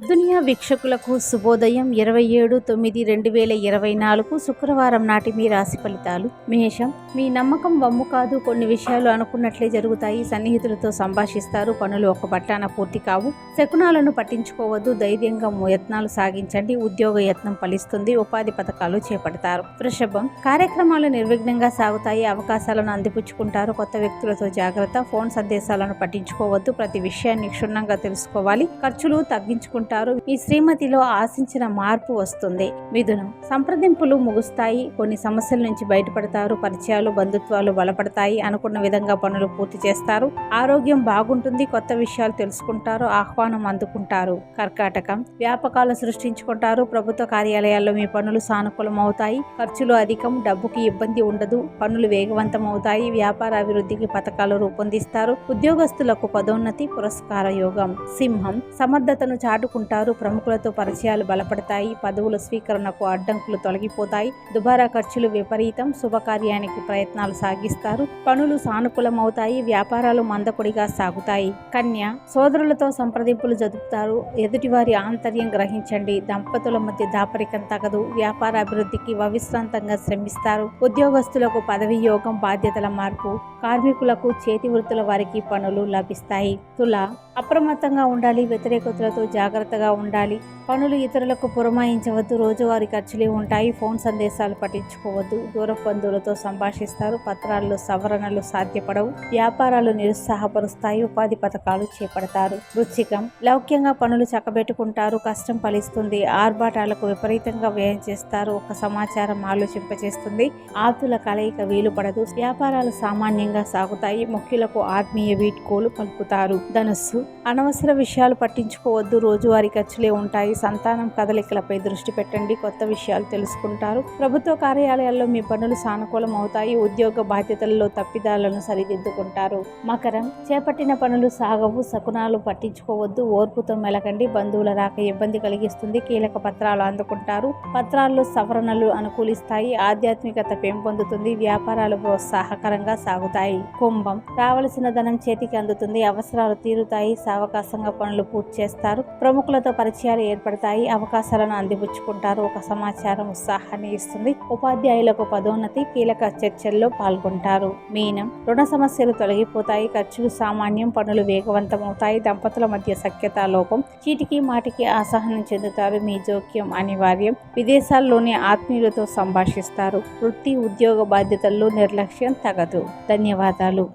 దునియా వీక్షకులకు శుభోదయం ఇరవై ఏడు తొమ్మిది రెండు వేల ఇరవై నాలుగు శుక్రవారం నాటి మీ రాశి ఫలితాలు. మేషం మీ నమ్మకం వమ్ము కాదు కొన్ని విషయాలు అనుకున్నట్లే జరుగుతాయి సన్నిహితులతో సంభాషిస్తారు పనులు ఒక పట్టాన పూర్తి కావు. శకునాలను పట్టించుకోవద్దు ధైర్యంగా యత్నాలు సాగించండి ఉద్యోగ యత్నం ఫలిస్తుంది ఉపాధి పథకాలు చేపడతారు. వృషభం కార్యక్రమాలు నిర్విఘ్నంగా సాగుతాయి అవకాశాలను అందిపుచ్చుకుంటారు కొత్త వ్యక్తులతో జాగ్రత్త ఫోన్ సందేశాలను పట్టించుకోవద్దు ప్రతి విషయాన్ని క్షుణ్ణంగా తెలుసుకోవాలి ఖర్చులు తగ్గించుకుంటారు. మీ శ్రీమతిలో ఆశించిన మార్పు వస్తుంది. మిథునం సంప్రదింపులు ముగుస్తాయి. కొన్ని సమస్యల నుంచి బయటపడతారు. పరిచయాలు బంధుత్వాలు బలపడతాయి అనుకున్న విధంగా పనులు పూర్తి చేస్తారు. ఆరోగ్యం బాగుంటుంది. కొత్త విషయాలు తెలుసుకుంటారు. ఆహ్వానం అందుకుంటారు. కర్కాటకం వ్యాపకాలు సృష్టించుకుంటారు. ప్రభుత్వ కార్యాలయాల్లో మీ పనులు సానుకూలం అవుతాయి. ఖర్చులు అధికం. డబ్బుకి ఇబ్బంది ఉండదు. పనులు వేగవంతం అవుతాయి వ్యాపార అభివృద్ధికి పథకాలు రూపొందిస్తారు. ఉద్యోగస్తులకు పదోన్నతి పురస్కార యోగం. సింహం సమర్థతను చాటు చాటుకుంటారు ప్రముఖులతో పరిచయాలు బలపడతాయి. పదవుల స్వీకరణకు అడ్డంకులు తొలగిపోతాయి. దుబారా ఖర్చులు విపరీతం. శుభకార్యానికి ప్రయత్నాలు సాగిస్తారు. పనులు సానుకూలం అవుతాయి వ్యాపారాలు మందకొడిగా సాగుతాయి. కన్య సోదరులతో సంప్రదింపులు జరుపుతారు ఎదుటివారి ఆంతర్యం గ్రహించండి. దంపతుల మధ్య దాపరికం తగదు. వ్యాపార అభివృద్ధికి అవిశ్రాంతంగా శ్రమిస్తారు. ఉద్యోగస్తులకు పదవి యోగం బాధ్యతల మార్పు. కార్మికులకు చేతి వృత్తుల వారికి పనులు లభిస్తాయి. తుల అప్రమత్తంగా ఉండాలి. వ్యతిరేకతలతో జాగ్రత్తగా ఉండాలి. పనులు ఇతరులకు పురమాయించవద్దు. రోజువారీ ఖర్చులే ఉంటాయి. ఫోన్ సందేశాలు పట్టించుకోవద్దు. దూర బంధువులతో సంభాషిస్తారు. పత్రాల్లో సవరణలు సాధ్యపడవు. వ్యాపారాలు నిరుత్సాహపరుస్తాయి. ఉపాధి పథకాలు చేపడతారు. వృచ్చికం. లౌక్యంగా పనులు చక్కబెట్టుకుంటారు. కష్టం ఫలిస్తుంది. ఆర్భాటాలకు విపరీతంగా వ్యయం చేస్తారు. ఒక సమాచారం ఆలోచింపచేస్తుంది. ఆప్తుల కలయిక వీలు పడదు వ్యాపారాలు సామాన్యంగా సాగుతాయి. ముఖ్యులకు ఆత్మీయ వీడ్కోలు పలుకుతారు. ధనుస్సు. అనవసర విషయాలు పట్టించుకోవద్దు. రోజు రోజువారీ ఖర్చులే ఉంటాయి. సంతానం కదలికలపై దృష్టి పెట్టండి. కొత్త విషయాలు తెలుసుకుంటారు. ప్రభుత్వ కార్యాలయాల్లో మీ పనులు సానుకూలం అవుతాయి. ఉద్యోగ బాధ్యతలలో తప్పిదాలను సరిదిద్దుకుంటారు. మకరం చేపట్టిన పనులు సాగవు. శకునాలు పట్టించుకోవద్దు. ఓర్పుతో మెలకండి. బంధువుల రాక ఇబ్బంది కలిగిస్తుంది. కీలక పత్రాలు అందుకుంటారు. పత్రాల్లో సవరణలు అనుకూలిస్తాయి. ఆధ్యాత్మికత పెంపొందుతుంది. వ్యాపారాలు ప్రోత్సాహకరంగా సాగుతాయి. కుంభం రావలసిన ధనం చేతికి అందుతుంది. అవసరాలు తీరుతాయి. సావకాశంగా పనులు పూర్తి చేస్తారు. ప్రముఖులతో పరిచయాలు ఏర్పడతాయి. అవకాశాలను అందిపుచ్చుకుంటారు. ఒక సమాచారం ఉత్సాహాన్ని ఇస్తుంది. ఉపాధ్యాయులకు పదోన్నతి కీలక చర్చల్లో పాల్గొంటారు. మీనం రుణ సమస్యలు తొలగిపోతాయి. ఖర్చులు సామాన్యం పనులు వేగవంతమవుతాయి. దంపతుల మధ్య సఖ్యత లోపం చీటికి మాటికి అసహనం చెందుతారు. మీ జోక్యం అనివార్యం. విదేశాల్లోని ఆత్మీయులతో సంభాషిస్తారు. వృత్తి ఉద్యోగ బాధ్యతల్లో నిర్లక్ష్యం తగదు. ధన్యవాదాలు.